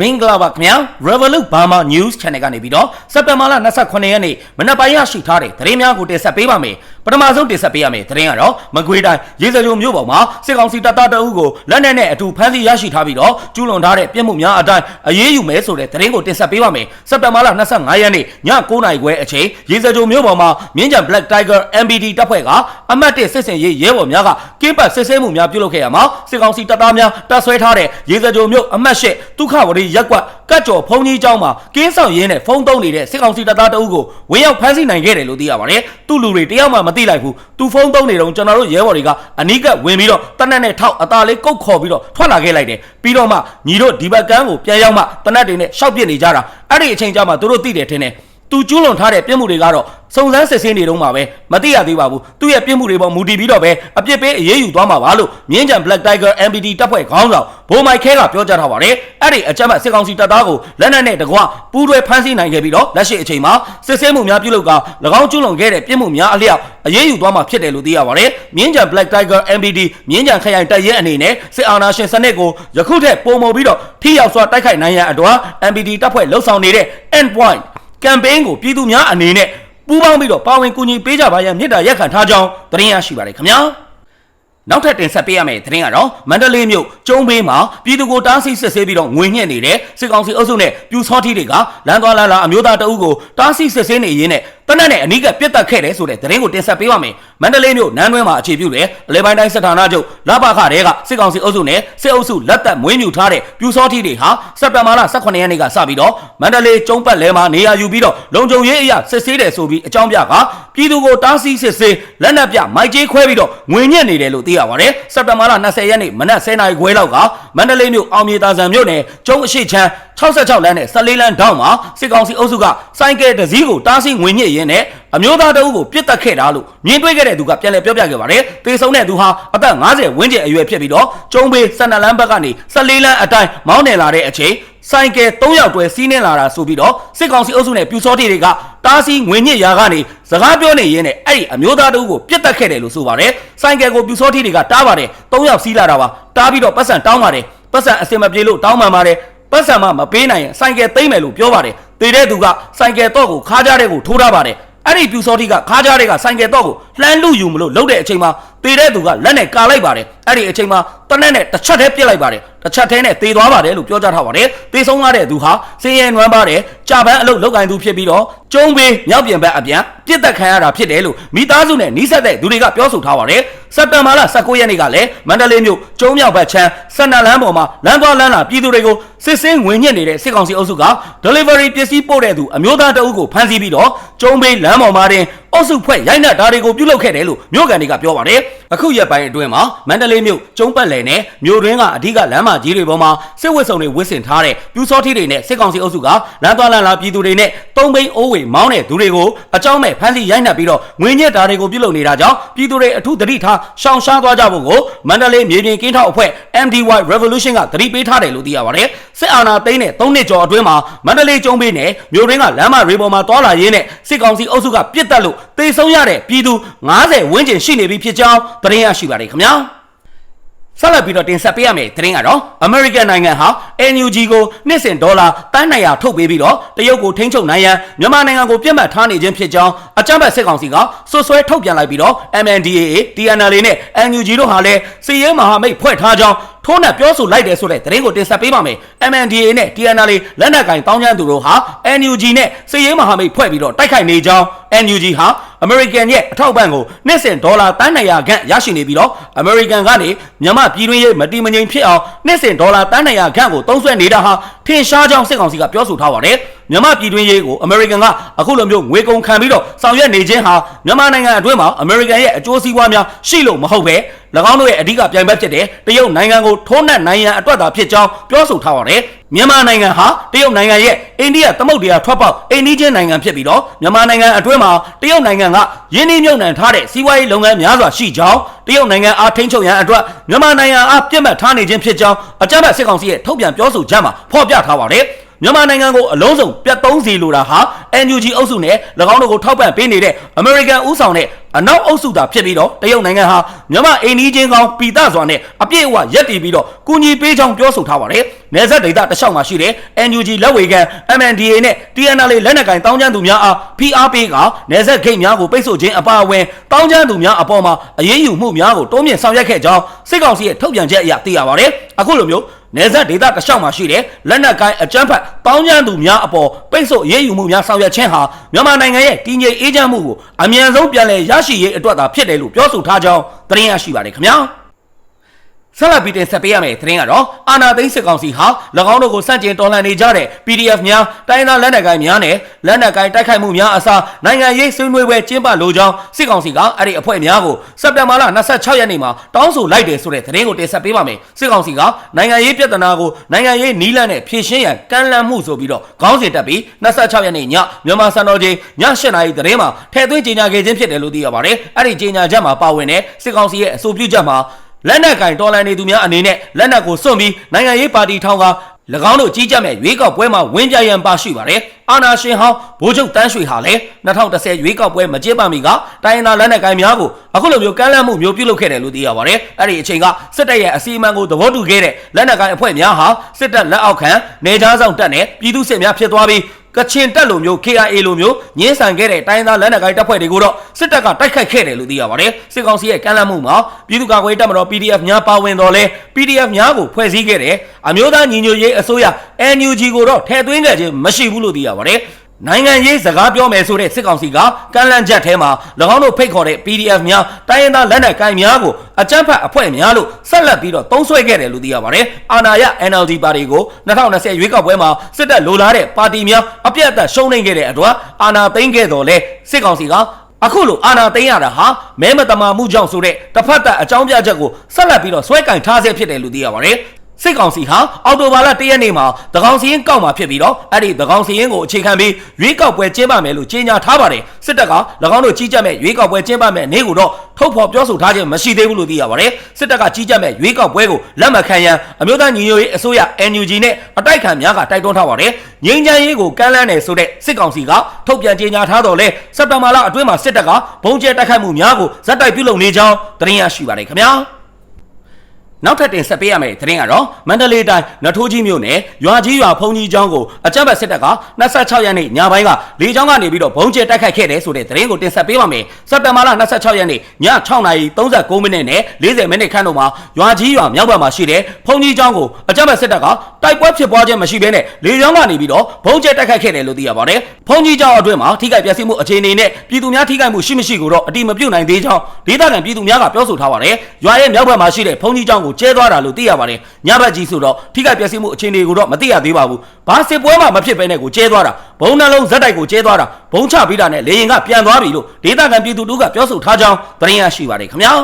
မင်္ဂလာပါခင်ဗျာ Revolut Burma News Channel ကနေပြီးတော့စက်တင်ဘာလ28ရက်နေ့မနက်ပိုင်းရရှိထားတဲ့သတင်းများကိုတင်ဆက်ပေးပါမယ် ပထမဆုံးတင်ဆက်ပေးရမယ့်သတင်းကတော့မကွေးတိုင်းရေစကြိုမြို့ပေါ်မှာစစ်ကောင်စီတပ်သားတအုပ်ကိုလက်နက်နဲ့အတူဖမ်းဆီးရရှိထားပြီးတော့ကျူးလွန်ထားတဲ့ပြစ်မှုများအတိုင်းအရေးယူမယ်ဆိုတဲ့သတင်းကိုတင်ဆက်ပေးပါမယ်စက်တင်ဘာလ25ရက်နေ့ည9:00နာရီခွဲအချိန်ရေစကြိုမြို့ပေါ်မှာမြင်းကြံ Black Tiger MBD တပ်ဖွဲ့ကအမတ်1စစ်စင်ရေးရဲဘော်များကကင်းပတ်စစ်ဆေးမှုများပြုလုပ်ခဲ့ရမှာစစ်ကောင်စီတပ်သားများတပ်ဆွဲထားတဲ့ရေစကြိုမြို့အမတ်8ဒုက္ခဝရီရက်ကွက်ကတ်ကျော်ဖုံကြီးเจ้าမှာကင်းဆောင်ရင်းနဲ့ဖုံးသုံးနေတဲ့စစ်ကောင်စီတပ်သားတအုပ်ကိုဝင်ရောက်ဖမ်းဆီးနိုင်ခဲ့တယ်လို့သိရပါတယ်သူ့လူတွေတယောက်မှမသိလိုက်ဘူးသူဖုံးသုံးနေတော့ကျွန်တော်တို့ရဲဘော်တွေကအနီးကပ်ဝင်ပြီးတော့တနက်နဲ့ထောက်အသာလေးကုတ်ခေါ်ပြီးတော့ထွက်လာခဲ့လိုက်တယ်ပြီးတော့မှညီတို့ဒီဘက်ကန်းကိုပြန်ရောက်မှတနက်တွေနဲ့ရှောက်ပြစ်နေကြတာအဲ့ဒီအချိန်ကျမှသူတို့သိတယ်ထင်တယ် သူကျူးလွန်ထားတဲ့ပြစ်မှုတွေကတော့စုံစမ်းစစ်ဆေးနေတော့မှာပဲမသိရသေးပါဘူးသူ့ရဲ့ပြစ်မှုတွေပေါ်မူတည်ပြီးတော့ပဲအပြစ်ပေးအရေးယူသွားမှာပါလို့မြင်းကြံ Black Tiger MPD တပ်ဖွဲ့ခေါင်းဆောင်ဘိုးမိုက်ခဲကပြောကြားထားပါတယ်အဲ့ဒီအကြမ်းဖက်စစ်ကောင်စီတပ်သားကိုလက်နက်နဲ့တကွပူးတွဲဖမ်းဆီးနိုင်ခဲ့ပြီးတော့လက်ရှိအချိန်မှာစစ်ဆေးမှုများပြုလုပ်က၎င်းကျူးလွန်ခဲ့တဲ့ပြစ်မှုများအလျောက်အရေးယူသွားမှာဖြစ်တယ်လို့သိရပါတယ်မြင်းကြံ Black Tiger MPD မြင်းကြံခရိုင်တပ်ရဲအနေနဲ့စစ်အာဏာရှင်စနစ်ကိုယခုထက်ပိုမိုပြီးတော့ထိရောက်စွာတိုက်ခိုက်နိုင်ရန်အတွက် MPD တပ်ဖွဲ့လှုပ်ဆောင်နေတဲ့ End Point ကမ်ပိန်းကိုပြည်သူများအနေနဲ့ပူးပေါင်းပြီးတော့ပါဝင်ကူညီပေးကြပါရန်မြစ်တာရက်ခံထားကြောင်းသတင်းရရှိပါတယ်ခင်ဗျာနောက်ထပ်တင်ဆက်ပေးရမယ့်သတင်းကတော့မန္တလေးမြို့ကျုံးဘေးမှာပြည်သူကိုတားဆီးစစ်ဆေးပြီးတော့ငွေညှက်နေတဲ့စစ်ကောင်စီအုပ်စုနဲ့ပြူစောထီတွေကလမ်းသွားလမ်းလာအမျိုးသားတအုပ်ကိုတားဆီးစစ်ဆေးနေရင်းနဲ့တနက်နဲ့အနီးကပြစ်တက်ခဲ့တယ်ဆိုတဲ့သတင်းကိုတင်ဆက်ပေးပါမယ်မန္တလေးမြို့နန်းတွင်းမှာအခြေပြုတဲ့အလဲပိုင်းတိုင်းစစ်ဌာနချုပ်လပခတဲ့ကစစ်ကောင်စီအုပ်စုနဲ့စစ်အုပ်စုလက်သက်မွေးမြူထားတဲ့ပြူစောထီတွေဟာစက်တင်ဘာလ18ရက်နေ့ကစပြီးတော့မန္တလေးကျုံးပတ်လဲမှာနေရာယူပြီးတော့လုံခြုံရေးအရာစစ်ဆေးတယ်ဆိုပြီးအကြောင်းပြကပြည်သူကိုတားဆီးစစ်ဆေးလက်နက်ပြမိုက်ကြီးခွဲပြီးတော့ငွေညက်နေတယ်လို့သိရပါတယ်စက်တင်ဘာလ20ရက်နေ့မနက်10:00နာရီခွဲလောက်ကမန္တလေးမြို့အောင်မြေတာဆန်မြို့နယ်ကျုံးအရှိချမ်း66လမ်းနဲ့14လမ်းတောင်းမှာစစ်ကောင်စီအုပ်စုကစိုင်းကဲတစ်စီးကိုတားဆီးငွေညစ်ရင်းနဲ့အမျိုးသားတအုပ်ကိုပြစ်တက်ခဲ့တာလို့မြင်တွေ့ခဲ့တဲ့သူကပြန်လည်ပြောပြခဲ့ပါတယ်။တေဆုံးတဲ့သူဟာအသက်50ဝန်းကျင်အရွယ်ဖြစ်ပြီးတော့ကျုံးဘေး12လမ်းဘက်ကနေ14လမ်းအတိုင်းမောင်းနေလာတဲ့အချိန်ဆိုင်ကယ်3ယောက်တွဲစီးနှင်းလာတာဆိုပြီးတော့စစ်ကောင်စီအုပ်စုနဲ့ပြူစောတိတွေကတားဆီးငွေညစ်ရာကနေစကားပြောနေရင်းနဲ့အဲ့ဒီအမျိုးသားတအုပ်ကိုပြစ်တက်ခဲ့တယ်လို့ဆိုပါတယ်။ဆိုင်ကယ်ကိုပြူစောတိတွေကတားပါတယ်3ယောက်စီးလာတာပါတားပြီးတော့ပတ်စံတောင်းပါတယ်ပတ်စံအစင်မပြေလို့တောင်းပန်ပါတယ်ပတ်စံမမပေးနိုင်ရင်ဆိုင်ကယ်သိမ့်မယ်လို့ပြောပါတယ် တေတဲ့သူကဆိုင်ကယ်တော့ကိုခါးကြတဲ့ကိုထိုးထားပါတယ်အဲ့ဒီပြူစောတိကခါးကြတဲ့ကဆိုင်ကယ်တော့ကိုလှမ်းလူယူမလို့လှုပ်တဲ့အချိန်မှာ တေတဲ့သူကလက်နဲ့ကာလိုက်ပါတယ်အဲ့ဒီအချိန်မှာတနက်နဲ့တစ်ချက်တည်းပြစ်လိုက်ပါတယ်တစ်ချက်တည်းနဲ့တေသွားပါတယ်လို့ပြောကြားထားပါတယ်တေဆုံးရတဲ့သူဟာစင်းရဲနွမ်းပါတယ်ကြာပန်းအလုပ်လုပ်ကိုင်သူဖြစ်ပြီးတော့ကျုံးပေးမြောက်ပြင်ဘက်အပြန်ပြစ်တက်ခံရတာဖြစ်တယ်လို့မိသားစုနဲ့နှီးဆက်တဲ့သူတွေကပြောဆိုထားပါတယ်စက်တင်ဘာလ19ရက်နေ့ကလည်းမန္တလေးမြို့ကျုံးမြောက်ဘက်ချမ်းစန္ဒလန်းပေါ်မှာလမ်းသွားလမ်းလာပြည်သူတွေကိုစစ်စင်းငွေညစ်နေတဲ့စစ်ကောင်စီအုပ်စုက delivery ပစ္စည်းပို့တဲ့သူအမျိုးသားတအုပ်ကိုဖမ်းဆီးပြီးတော့ကျုံးပေးလမ်းပေါ်မှာတင် အုပ်စုဖွဲ့ရိုက်နှက်ဓာတွေကိုပြုလုပ်ခဲ့တယ်လို့မြို့ကန်တွေကပြောပါတယ်အခုရက်ပိုင်းအတွင်းမှာမန္တလေးမြို့ကျုံပတ်လည်နဲ့မြို့တွင်းကအဓိကလမ်းမကြီးတွေပေါ်မှာစစ်ဝတ်စုံတွေဝတ်ဆင်ထားတဲ့ပြူစောထီတွေနဲ့စစ်ကောင်စီအုပ်စုကလမ်းသွားလမ်းလာပြည်သူတွေနဲ့သုံးဘိန်းအိုးဝေမောင်းတဲ့သူတွေကိုအကြောင်းမဲ့ဖမ်းဆီးရိုက်နှက်ပြီးတော့ငွေညက်ဓာတွေကိုပြုလုပ်နေတာကြောင့်ပြည်သူတွေအထူးသတိထားရှောင်ရှားသွားကြဖို့ကိုမန္တလေးမြေပြင်ကင်းထောက်အဖွဲ့ MDY Revolution ကသတိပေးထားတယ်လို့သိရပါတယ်စစ်အာဏာသိမ်းတဲ့၃နှစ်ကျော်အတွင်းမှာမန္တလေးကျုံးပေးနဲ့မြို့တွင်းကလမ်းမတွေပေါ်မှာတွာလာရင်းနဲ့စစ်ကောင်စီအုပ်စုကပြစ်တက်လို့တေဆုံးရတဲ့ပြည်သူ90ဝန်းကျင်ရှိနေပြီဖြစ်ကြောင်းသတင်းရရှိပါတယ်ခင်ဗျာဆက်လက်ပြီးတော့တင်ဆက်ပေးရမယ့်သတင်းကတော့ American နိုင်ငံဟာ NUG ကိုနှစ်စဉ်ဒေါ်လာတန်း200ထုတ်ပေးပြီးတော့တရုတ်ကိုထိန်းချုပ်နိုင်ရန်မြန်မာနိုင်ငံကိုပြစ်မှတ်ထားနေခြင်းဖြစ်ကြောင်းအကြမ်းဖက်စစ်ကောင်စီကဆွဆွဲထုတ်ပြန်လိုက်ပြီးတော့ MNDAA, TNLA နဲ့ NUG တို့ဟာလည်းစီရဲမဟာမိတ်ဖွဲ့ထားကြောင်း ထိုးနှက်ပြောဆိုလိုက်တယ်ဆိုတဲ့သတင်းကိုတင်ဆက်ပေးပါမယ်။ MNDAA နဲ့ TNLA လက်နက်ကင်တောင်းကျမ်းသူတို့ဟာ NUG နဲ့စစ်ရေးမဟာမိတ်ဖွဲ့ပြီးတော့တိုက်ခိုက်နေကြောင်း NUG ဟာ American ရဲ့အထောက်အပံ့ကိုနှစ်စဉ်ဒေါ်လာတန်း200ခန့်ရရှိနေပြီးတော့ American ကနေမြန်မာပြည်တွင်းရေးမတီမငြိမ်ဖြစ်အောင်နှစ်စဉ်ဒေါ်လာတန်း200ခန့်ကိုသုံးစွဲနေတာဟာထင်ရှားကြောင်းစစ်ကောင်စီကပြောဆိုထားပါတယ်။ မြန်မာပြည်တွင်းရေးကို American ကအခုလိုမျိုးငွေကုန်ခံပြီးတော့ဆောင်ရွက်နေခြင်းဟာမြန်မာနိုင်ငံအတွင်းမှာ American ရဲ့အကျိုးစီးပွားများရှိလို့မဟုတ်ပဲ၎င်းတို့ရဲ့အဓိကပြိုင်ဘက်ဖြစ်တဲ့တရုတ်နိုင်ငံကိုထိုးနှက်နိုင်ရန်အတွက်သာဖြစ်ကြောင်းပြောဆိုထားပါတယ်။မြန်မာနိုင်ငံဟာတရုတ်နိုင်ငံရဲ့အိန္ဒိယသမုဒ္ဒရာထွက်ပေါက်အိန္ဒိချင်းနိုင်ငံဖြစ်ပြီးတော့မြန်မာနိုင်ငံအတွင်းမှာတရုတ်နိုင်ငံကယင်းနှိမ့်မြုပ်နှံထားတဲ့စီးပွားရေးလုပ်ငန်းများစွာရှိကြောင်းတရုတ်နိုင်ငံအားထိန်းချုပ်ရန်အတွက်မြန်မာနိုင်ငံအားပြစ်မှတ်ထားနေခြင်းဖြစ်ကြောင်းအကြမ်းဖက်စစ်ကောင်စီရဲ့ထုတ်ပြန်ပြောဆိုချက်မှာဖော်ပြထားပါတယ်။ မြန်မာနိုင်ငံကိုအလုံးစုံပြတ်သုံးစီလိုတာဟာ NUG အုပ်စုနဲ့၎င်းတို့ကိုထောက်ပံ့ပေးနေတဲ့အမေရိကန်ဦးဆောင်တဲ့ အနောက်အုပ်စုသာဖြစ်ပြီးတော့တရုတ်နိုင်ငံဟာမြန်မာအိမ်နီးချင်းကောင်ပီတစွာနဲ့အပြည့်အဝရက်တည်ပြီးတော့ကူညီပေးကြောင်းပြောဆိုထားပါတယ်။နယ်စပ်ဒေသတစ်လျှောက်မှာရှိတဲ့ NUG လက်ဝေကန် MNDA နဲ့ TNL လက်နက်ကင်တောင်းကျမ်းသူများအားဖိအားပေးကနယ်စပ်ဂိတ်များကိုပိတ်ဆို့ခြင်းအပါအဝင်တောင်းကျမ်းသူများအပေါ်မှာအရေးယူမှုများကိုတိုးမြင့်ဆောင်ရွက်ခဲ့ကြောင်းစစ်ကောင်စီရဲ့ထုတ်ပြန်ချက်အရသိရပါတယ်။အခုလိုမျိုးနယ်စပ်ဒေသတစ်လျှောက်မှာရှိတဲ့လက်နက်ကိုင်းအကြမ်းဖက်တောင်းကျမ်းသူများအပေါ်ပိတ်ဆို့အရေးယူမှုများဆောင်ရွက်ခြင်းဟာမြန်မာနိုင်ငံရဲ့တည်ငြိမ်အေးချမ်းမှုကိုအမြန်ဆုံးပြန်လည်ရရှိရေးအတွက်သာဖြစ်တယ်လို့ပြောဆိုထားကြောင်းသတင်းရရှိပါတယ်ခင်ဗျာ။ ဆက်လက်ပြီးတင်ဆက်ပေးရမယ့်သတင်းကတော့အာနာသိန်းစစ်ကောင်စီဟာ၎င်းတို့ကိုစန့်ကျင်တော်လှန်နေကြတဲ့ PDF များတိုင်းသားလက်နက်ကိုင်များနဲ့လက်နက်ကိုင်တိုက်ခိုက်မှုများအစားနိုင်ငံရေးဆွေးနွေးပွဲကျင်းပလိုကြောင်းစစ်ကောင်စီကအဲ့ဒီအဖွဲ့များကိုစက်တင်ဘာလ26ရက်နေ့မှာတောင်းဆိုလိုက်တယ်ဆိုတဲ့သတင်းကိုတင်ဆက်ပေးပါမယ်စစ်ကောင်စီကနိုင်ငံရေးပြဿနာကိုနိုင်ငံရေးနီးလန့်နဲ့ဖြေရှင်းရန်ကမ်းလှမ်းမှုဆိုပြီးတော့ခေါင်းစဉ်တက်ပြီး26ရက်နေ့ညမြန်မာစံတော်ချိန်ည7:00နာရီသတင်းမှာထည့်သွင်းကြေညာခဲ့ခြင်းဖြစ်တယ်လို့သိရပါတယ်အဲ့ဒီကြေညာချက်မှာပါဝင်တဲ့စစ်ကောင်စီရဲ့အဆိုပြုချက်မှာ လက်နက်ကင်တော်လန်နေသူများအနေနဲ့လက်နက်ကိုစွန့်ပြီးနိုင်ငံရေးပါတီထောင်က၎င်းတို့ကြီးကြပ်မဲ့ရွေးကောက်ပွဲမှာဝင်ပြရန်ပါရှိပါတယ်။အာနာရှင်ဟောင်းဘိုးချုပ်တန်းရွှေဟာလည်း2010ရွေးကောက်ပွဲမကျင်းပမီကတိုင်းရင်းသားလက်နက်ကင်များကိုအခုလိုမျိုးကမ်းလှမ်းမှုမျိုးပြုလုပ်ခဲ့တယ်လို့သိရပါတယ်။အဲ့ဒီအချိန်ကစစ်တပ်ရဲ့အစီအမံကိုသဘောတူခဲ့တဲ့လက်နက်ကင်အဖွဲ့များဟာစစ်တပ်လက်အောက်ခံနေကြားဆောင်တပ်နဲ့ပြည်သူစစ်များဖြစ်သွားပြီး ကချင်တက်လိုမျိုး KIA လိုမျိုးညှင်းဆန်ခဲ့တဲ့တိုင်းသားလက်နက်ကိုင်တပ်ဖွဲ့တွေကိုတော့စစ်တပ်ကတိုက်ခိုက်ခဲ့တယ်လို့သိရပါတယ်စစ်ကောင်စီရဲ့ကမ်းလှမ်းမှုမှာပြည်သူ့ကာကွယ်တပ်မတော် PDF များပါဝင်တော်လဲ PDF များကိုဖွဲ့စည်းခဲ့တယ်အမျိုးသားညီညွတ်ရေးအစိုးရ NUG ကိုတော့ထည့်သွင်းခဲ့ခြင်းမရှိဘူးလို့သိရပါတယ် နိုင်ငံရေးစကားပြောမယ်ဆိုတဲ့စစ်ကောင်စီကကမ်းလှမ်းချက်ထဲမှာ၎င်းတို့ဖိတ်ခေါ်တဲ့ PDF များတိုင်းရင်းသားလက်နက်ကိုင်များကိုအကြမ်းဖက်အဖွဲ့များလို့ဆက်လက်ပြီးတော့သုံးဆွဲခဲ့တယ်လို့သိရပါတယ်။အာဏာရ NLD ပါတီကို2020ရွေးကောက်ပွဲမှာစစ်တပ်လိုလားတဲ့ပါတီများအပြတ်အသတ်ရှုံးနိမ့်ခဲ့တဲ့အတွက်အာဏာသိမ်းခဲ့တော်လဲစစ်ကောင်စီကအခုလိုအာဏာသိမ်းရတာဟာမဲမတမာမှုကြောင့်ဆိုတဲ့တစ်ဖက်သက်အကြောင်းပြချက်ကိုဆက်လက်ပြီးတော့ဆွဲကင်ထားဆဲဖြစ်တယ်လို့သိရပါတယ်။ စစ်ကောင်စီဟာအော်တိုဘာလ၁ရက်နေ့မှာတကောင်စီရင်ကောက်မှာဖြစ်ပြီးတော့အဲ့ဒီတကောင်စီရင်ကိုအခြေခံပြီးရွေးကောက်ပွဲကျင်းပမယ်လို့ကြေညာထားပါတယ်စစ်တပ်က၎င်းတို့ကြီးကြပ်မဲ့ရွေးကောက်ပွဲကျင်းပမဲ့နေ့ကိုတော့ထုတ်ဖော်ပြောဆိုထားခြင်းမရှိသေးဘူးလို့သိရပါတယ်စစ်တပ်ကကြီးကြပ်မဲ့ရွေးကောက်ပွဲကိုလက်မခံရန်အမျိုးသားညီညွတ်ရေးအစိုးရ NUG နဲ့အတိုက်ခံများကတိုက်တွန်းထားပါတယ်ငြိမ်းချမ်းရေးကိုကမ်းလှမ်းတယ်ဆိုတဲ့စစ်ကောင်စီကထုတ်ပြန်ကြေညာထားတော့လဲစက်တဘာလအတွင်းမှာစစ်တပ်ကဘုံကျဲတိုက်ခိုက်မှုများကိုဇက်တိုက်ပြုလုပ်နေကြောင်းသတင်းရရှိပါတယ်ခင်ဗျာ နောက်ထပ်တင်ဆက်ပေးရမယ့်သတင်းကတော့မန္တလေးတိုင်းနထိုးကြီးမြို့နယ်ရွာကြီးရွာဖုန်ကြီးကျောင်းကိုအကြမ်းဖက်စစ်တပ်က26ရက်နေ့ညပိုင်းကလေကြောင်းကနေပြီးတော့ဘုံကျဲတိုက်ခိုက်ခဲ့တယ်ဆိုတဲ့သတင်းကိုတင်ဆက်ပေးပါမယ်။စက်တင်ဘာလ26ရက်နေ့ည6:39မိနစ်နဲ့40မိနစ်ခန့်တို့မှာရွာကြီးရွာမြောက်ဘက်မှာရှိတဲ့ဖုန်ကြီးကျောင်းကိုအကြမ်းဖက်စစ်တပ်ကတိုက်ပွဲဖြစ်ပွားခြင်းမရှိဘဲနဲ့လေကြောင်းကနေပြီးတော့ဘုံကျဲတိုက်ခိုက်ခဲ့တယ်လို့သိရပါတယ်။ဖုန်ကြီးကျောင်းအတွင်းမှာထိခိုက်ပျက်စီးမှုအခြေအနေနဲ့ပြည်သူများထိခိုက်မှုရှိမရှိကိုတော့အတိမပြုတ်နိုင်သေးကြောင်းဒေသခံပြည်သူများကပြောဆိုထားပါတယ်။ရွာရဲ့မြောက်ဘက်မှာရှိတဲ့ဖုန်ကြီးကျောင်းကိုကျဲသွားတာလို့သိရပါတယ်ညဘက်ကြီးဆိုတော့ထိခိုက်ပျက်စီးမှုအခြေအနေကိုတော့မသိရသေးပါဘူးဘာစစ်ပွဲမှမဖြစ်ဘဲနဲ့ကိုကျဲသွားတာဘုံနှလုံးဇက်တိုက်ကိုကျဲသွားတာဘုံချပြီးတာနဲ့လေရင်ကပြန်သွားပြီလို့ဒေသခံပြည်သူတို့ကပြောဆိုထားကြောင်းသတင်းရရှိပါတယ်ခင်ဗျာ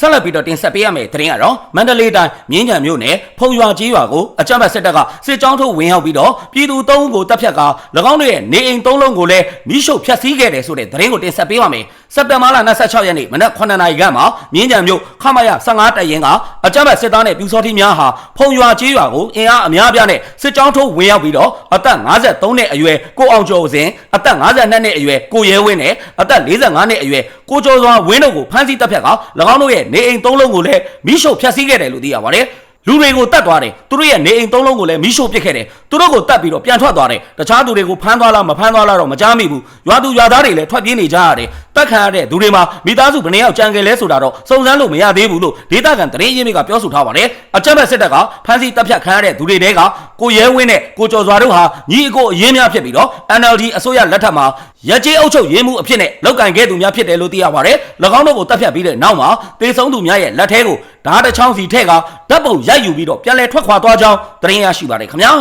ဆက်လက်ပြီးတော့တင်ဆက်ပေးရမယ့်သတင်းကတော့မန္တလေးတိုင်းမြင်းကြံမြို့နယ်ဖုံရွာကြီးရွာကိုအကြမ်းဖက်စစ်တပ်ကစစ်ကြောင်းထုတ်ဝင်ရောက်ပြီးတော့ပြည်သူသုံးဦးကိုတပ်ဖြတ်ကာ၎င်းတို့ရဲ့နေအိမ်သုံးလုံးကိုလည်းမိရှုဖျက်ဆီးခဲ့တယ်ဆိုတဲ့သတင်းကိုတင်ဆက်ပေးပါမယ်။စက်တင်ဘာလ26ရက်နေ့မနက်9နာရီခန့်မှာမြင်းကြံမြို့ခမရ15တပ်ရင်းကအကြမ်းဖက်စစ်သားနဲ့ပြူစောတိများဟာဖုံရွာကြီးရွာကိုအင်အားအများပြားနဲ့စစ်ကြောင်းထုတ်ဝင်ရောက်ပြီးတော့အသက်53နှစ်အရွယ်ကိုအောင်ကျော်စဉ်အသက်52နှစ်အရွယ်ကိုရဲဝင်းနဲ့အသက်45နှစ်အရွယ်ကိုကျော်စွာဝင်းတို့ကိုဖမ်းဆီးတပ်ဖြတ်ကာ၎င်းတို့ရဲ့နေအိမ်သုံးလုံးကိုလည်းမိရှုဖျက်ဆီးခဲ့တယ်လို့သိရပါတယ် လူတွေကိုတတ်သွားတယ်သူတို့ရဲ့နေအိမ်သုံးလုံးကိုလည်းမိရှို့ပစ်ခဲ့တယ်သူတို့ကိုတတ်ပြီးတော့ပြန်ထွက်သွားတယ်တခြားသူတွေကိုဖမ်းသွားလားမဖမ်းသွားလားတော့မကြားမိဘူးရွာသူရွာသားတွေလည်းထွက်ပြေးနေကြရတယ်တက်ခံရတဲ့သူတွေမှာမိသားစုဘယ်နှယောက်ကြံခဲ့လဲဆိုတာတော့စုံစမ်းလို့မရသေးဘူးလို့ဒေသခံတရင်ရင်းတွေကပြောဆိုထားပါတယ်အကြမ်းဖက်စစ်တပ်ကဖမ်းဆီးတပ်ဖြတ်ခံရတဲ့သူတွေတဲကကိုရဲဝင်းနဲ့ကိုကျော်စွာတို့ဟာညီအကိုအရင်များဖြစ်ပြီးတော့ NLD အစိုးရလက်ထက်မှာ ရကြေးအုပ်ချုပ်ရေးမှုအဖြစ်နဲ့လောက်ကင်ခဲ့သူများဖြစ်တယ်လို့သိရပါတယ်၎င်းတို့ကိုတပ်ဖြတ်ပြီးတဲ့နောက်မှာတေဆုံးသူများရဲ့လက်ထဲကိုဓာတ်တစ်ချောင်းစီထည့်ကဓာတ်ပုံရိုက်ယူပြီးတော့ပြန်လည်ထွက်ခွာသွားကြောင်းသတင်းရရှိပါတယ်ခင်ဗျာ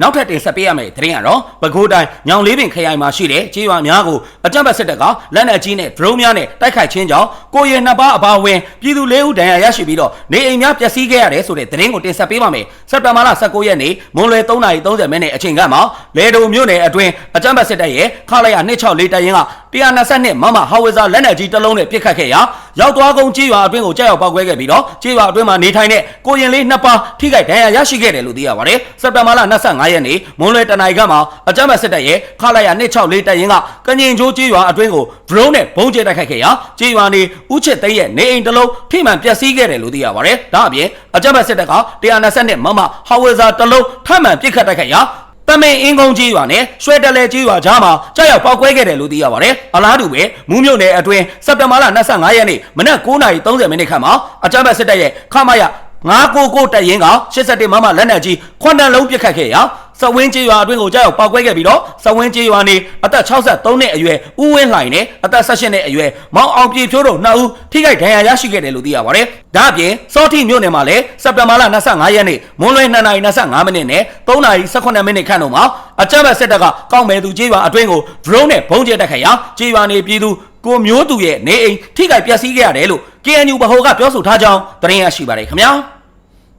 နောက်ထပ်တင်ဆက်ပေးရမယ့်သတင်းကတော့ပဲခူးတိုင်းညောင်လေးပင်ခရိုင်မှာရှိတဲ့ကြေးရွာများကိုအကြမ်းဖက်စစ်တပ်ကလက်နက်ကြီးနဲ့ဒရုန်းများနဲ့တိုက်ခိုက်ခြင်းကြောင့်ကိုရင်နှစ်ပါးအပါအဝင်ပြည်သူ၄ဦးဒဏ်ရာရရှိပြီးတော့နေအိမ်များပျက်စီးခဲ့ရတယ်ဆိုတဲ့သတင်းကိုတင်ဆက်ပေးပါမယ်။စက်တင်ဘာလ19ရက်နေ့မွန်လွယ်3:30မိနစ်အချိန်ကမှလေဒုံမြို့နယ်အတွင်းအကြမ်းဖက်စစ်တပ်ရဲ့ခလာရ264တပ်ရင်းက122မမဟာဝေဇာလက်နက်ကြီးတစ်လုံးနဲ့ပစ်ခတ်ခဲ့ရာ ရောက်သွားကုန်ကြေးရွာအတွင်းကိုကြောက်ရောက်ပောက်ကွဲခဲ့ပြီးတော့ကြေးရွာအတွင်းမှာနေထိုင်တဲ့ကိုရင်လေးနှစ်ပါးထိခိုက်ဒဏ်ရာရရှိခဲ့တယ်လို့သိရပါတယ်စက်တင်ဘာလ25ရက်နေ့မွန်းလွဲတနင်္လာရီကမှာအကြမ်းဖက်စစ်တပ်ရဲ့ခလာရ264တပ်ရင်းကကညင်ချိုးကြေးရွာအတွင်းကို drone နဲ့ဘုံကျဲတိုက်ခိုက်ခဲ့ရာကြေးရွာနေဥချစ်သိန်းရဲ့နေအိမ်တစ်လုံးထိမှန်ပျက်စီးခဲ့တယ်လို့သိရပါတယ်ဒါအပြင်အကြမ်းဖက်စစ်တပ်က120မမဟာဝေဇာတစ်လုံးထပ်မံပစ်ခတ်တိုက်ခိုက်ရာ တမင်အင်းကုန်းကြီးရွာနဲ့ရွှဲတလဲကြီးရွာကြားမှာကြောက်ရောက်ပောက်ကွဲခဲ့တယ်လို့သိရပါတယ်။အလားတူပဲမူးမြို့နယ်အတွင်းစက်တင်ဘာလ25ရက်နေ့မနက်9:30မိနစ်ခန့်မှာအကြမ်းဖက်စစ်တပ်ရဲ့ခမာရ 999တပ်ရင်းက87မမလက်နက်ကြီးခွန်တန်လုံးပစ်ခတ်ခဲ့ရာစဝင်းကြီးရွာအတွင်းကိုကြောက်ရောက်ပောက်ကွဲခဲ့ပြီးတော့စဝင်းကြီးရွာနေအသက်63နှစ်အရွယ်ဦးဝင်းလှိုင်နဲ့အသက်18နှစ်အရွယ်မောင်အောင်ပြေဖြိုးတို့နှစ်ဦးထိခိုက်ဒဏ်ရာရရှိခဲ့တယ်လို့သိရပါတယ်။ဒါအပြင်စောတိမြို့နယ်မှာလည်းစက်တင်ဘာလ25ရက်နေ့မွန်းလွဲ2:25မိနစ်နဲ့3:18မိနစ်ခန့်တို့မှာအကြမ်းဖက်စစ်တပ်ကကောင်းမဲသူကြီးရွာအတွင်းကို drone နဲ့ဘုံကျဲတက်ခတ်ရာကြီးရွာနေပြည်သူကိုမျိုးသူရဲ့နေအိမ်ထိခိုက်ပျက်စီးခဲ့ရတယ်လို့ KNU ဗဟိုကပြောဆိုထားကြောင်းသတင်းရရှိပါတယ်ခင်ဗျာ။